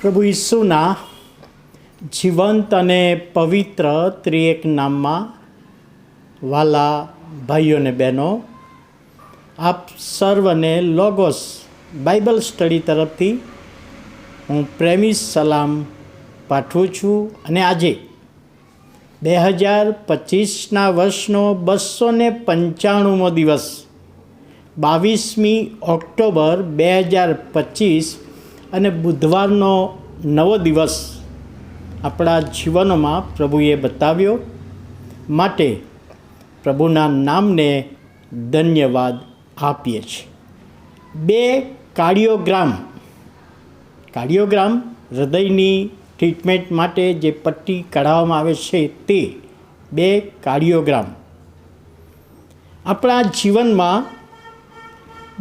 પ્રભુ ઈસુના જીવંત અને પવિત્ર ત્રિએક નામમાં વાલા ભાઈઓ અને બહેનો, આપ સર્વને લોગોસ બાઇબલ સ્ટડી તરફથી હું પ્રેમી સલામ પાઠવું છું અને આજે બે હજાર પચીસના વર્ષનો બસો ને પંચાણુંમો દિવસ બાવીસમી ઓક્ટોબર બે હજાર પચીસ અને બુધવારનો નવો દિવસ આપણા જીવનોમાં પ્રભુએ બતાવ્યો. માટે પ્રભુના નામને ધન્યવાદ આપીએ છીએ. બે કાર્ડિયોગ્રામ કાર્ડિયોગ્રામ હૃદયની ટ્રીટમેન્ટ માટે જે પટ્ટી કઢાવવામાં આવે છે તે બે કાર્ડિયોગ્રામ. આપણા જીવનમાં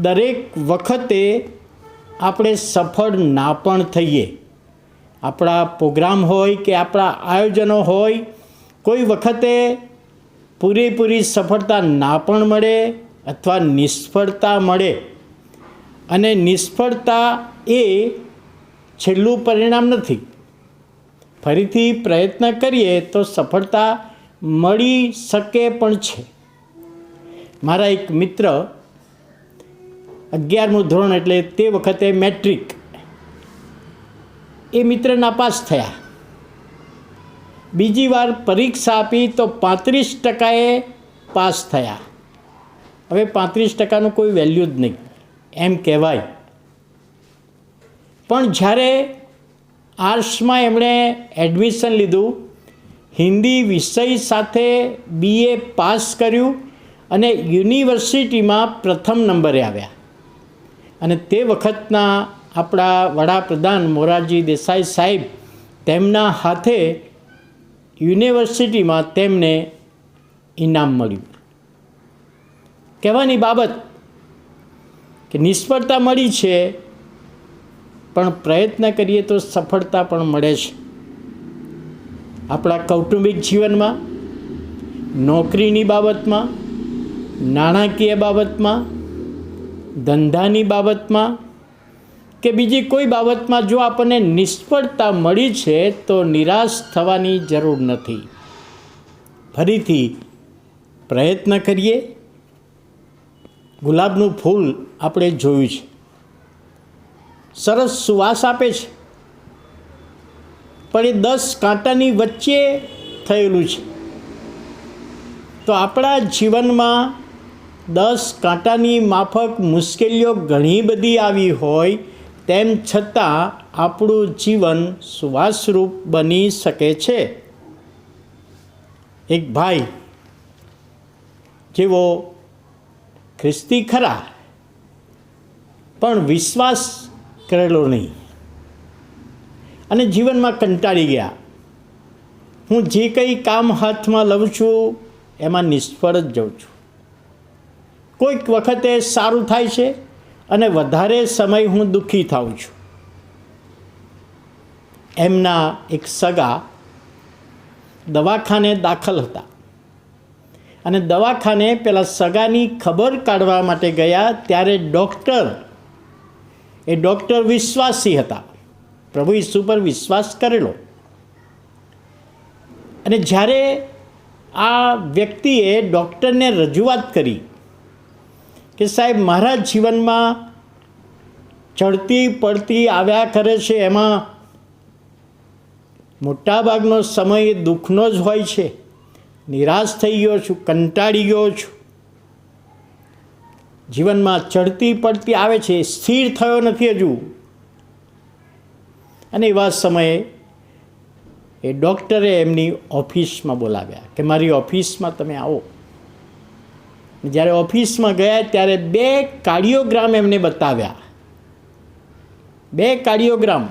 દરેક વખતે આપણે સફળ ના પણ થઈએ. આપણા પ્રોગ્રામ હોય કે આપણા આયોજનો હોય, કોઈ વખતે પૂરેપૂરી સફળતા ના પણ મળે અથવા નિષ્ફળતા મળે. અને નિષ્ફળતા એ છેલ્લું પરિણામ નથી. ફરીથી પ્રયત્ન કરીએ તો સફળતા મળી શકે પણ છે. મારા એક મિત્ર અગિયારમું ધોરણ એટલે તે વખતે મેટ્રિક. એ મિત્ર નાપાસ થયા. બીજી વાર પરીક્ષા આપી તો પાંત્રીસ ટકાએ પાસ થયા. હવે પાંત્રીસ ટકાનું કોઈ વેલ્યુ જ નહીં, એમ કહેવાય. પણ જ્યારે આર્ટ્સમાં એમણે એડમિશન લીધું, હિન્દી વિષય સાથે બીએ પાસ કર્યું અને યુનિવર્સિટીમાં પ્રથમ નંબરે આવ્યા. અને તે વખતના આપણા વડાપ્રધાન મોરારજી દેસાઈ સાહેબ તેમના હાથે યુનિવર્સિટીમાં તેમને ઇનામ મળ્યું. કહેવાની બાબત કે નિષ્ફળતા મળી છે, પણ પ્રયત્ન કરીએ તો સફળતા પણ મળે છે. આપણા કૌટુંબિક જીવનમાં, નોકરીની બાબતમાં, નાણાકીય બાબતમાં ધંધાની બાબતમાં કે બીજી કોઈ બાબતમાં જો આપણને નિષ્ફળતા મળી છે તો નિરાશ થવાની જરૂર નથી. ફરીથી પ્રયત્ન કરીએ. ગુલાબનું ફૂલ આપણે જોયું છે. સરસ સુવાસ આપે છે. પણ એ દસ કાંટાની વચ્ચે થયેલું છે. તો આપણા જીવનમાં દસ કાંટાની માફક મુશ્કેલીઓ ઘણી બધી આવી હોય, તેમ છતાં આપણું જીવન સુવાસરૂપ બની શકે છે. એક ભાઈ, જેવો ખ્રિસ્તી ખરા, પણ વિશ્વાસ કરેલો નહીં અને જીવનમાં કંટાળી ગયા. હું જે કંઈ કામ હાથમાં લઉં છું, એમાં નિષ્ફળ જ જાઉં છું. કોઈક વખતે સારું થાય છે અને વધારે સમય હું દુઃખી થાઉં છું. એમના એક સગા દવાખાને દાખલ હતા. અને દવાખાને પેલા સગાની ખબર કાઢવા માટે ગયા ત્યારે ડૉક્ટર, એ ડૉક્ટર વિશ્વાસી હતા. પ્રભુ ઈસુ પર વિશ્વાસ કરેલો. અને જ્યારે આ વ્યક્તિએ ડૉક્ટરને રજૂઆત કરી કે સાહેબ મારા જીવનમાં ચડતી પડતી આવ્યા કરે છે, એમાં મોટાભાગનો સમય દુઃખનો જ હોય છે. નિરાશ થઈ ગયો છું, કંટાળી ગયો છું. જીવનમાં ચડતી પડતી આવે છે, સ્થિર થયો નથી હજુ. અને એવા સમયે એ ડૉક્ટરે એમની ઓફિસમાં બોલાવ્યા કે, મારી ઓફિસમાં તમે આવો. જ્યારે ઓફિસમાં ગયા ત્યારે બે કાર્ડિયોગ્રામ એમને બતાવ્યા. બે કાર્ડિયોગ્રામ.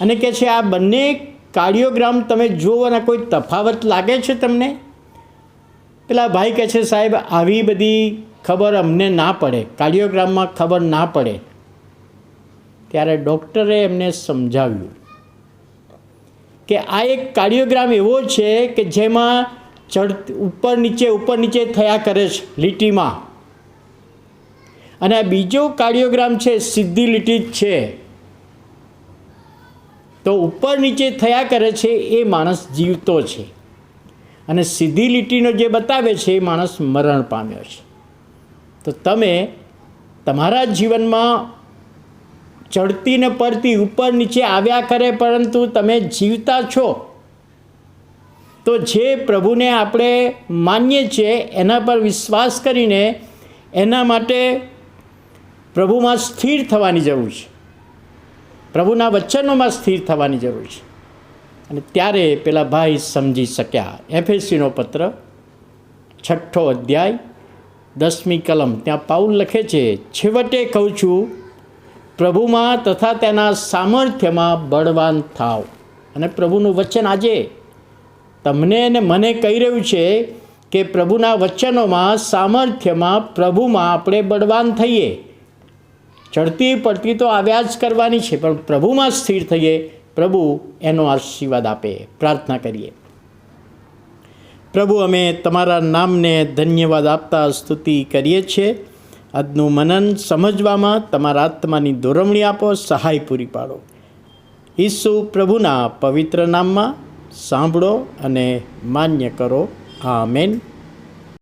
અને કે છે, આ બંને કાર્ડિયોગ્રામ તમે જુઓ અને કોઈ તફાવત લાગે છે તમને? પેલા ભાઈ કહે છે, સાહેબ, આવી બધી ખબર અમને ના પડે. કાર્ડિયોગ્રામમાં ખબર ના પડે. ત્યારે ડૉક્ટરે એમને સમજાવ્યું કે આ એક કાર્ડિયોગ્રામ એવો છે કે જેમાં ચડ ઉપર નીચે ઉપર નીચે થયા કરે છે, લીટીમાં. અને આ બીજો કાર્ડિયોગ્રામ છે, સીધી લીટી જ છે. તો ઉપર નીચે થયા કરે છે, એ માણસ જીવતો છે. અને સીધી લીટીનો જે બતાવે છે, એ માણસ મરણ પામ્યો છે. તો તમે તમારા જીવનમાં ચડતી ને પડતી ઉપર નીચે આવ્યા કરે, પરંતુ તમે જીવતા છો. તો જે પ્રભુને આપણે માનીએ છીએ, એના પર વિશ્વાસ કરીને એના માટે પ્રભુમાં સ્થિર થવાની જરૂર છે. પ્રભુના વચનોમાં સ્થિર થવાની જરૂર છે. અને ત્યારે પેલા ભાઈ સમજી શક્યા. એફએસીનો પત્ર, છઠ્ઠો અધ્યાય, દસમી કલમ. ત્યાં પાઉલ લખે છે, છેવટે કહું છું, પ્રભુમાં તથા તેના સામર્થ્યમાં બળવાન થાવ અને પ્રભુનું વચન આજે તમને અને મને કહી રહ્યું છે કે પ્રભુના વચનોમાં, સામર્થ્યમાં પ્રભુમાં આપણે બળવાન થઈએ. ચડતી પડતી તો આવ્યા જ કરવાની છે, પણ પ્રભુમાં સ્થિર થઈએ, પ્રભુ એનો આશીર્વાદ આપે. પ્રાર્થના કરીએ. પ્રભુ, અમે તમારા નામને ધન્યવાદ આપતા સ્તુતિ કરીએ છીએ. આજનું મનન સમજવામાં તમારા આત્માની દોરવણી આપો, સહાય પૂરી પાડો. ઈસુ પ્રભુના પવિત્ર નામમાં સાંભળો અને માન્ય કરો. આમેન.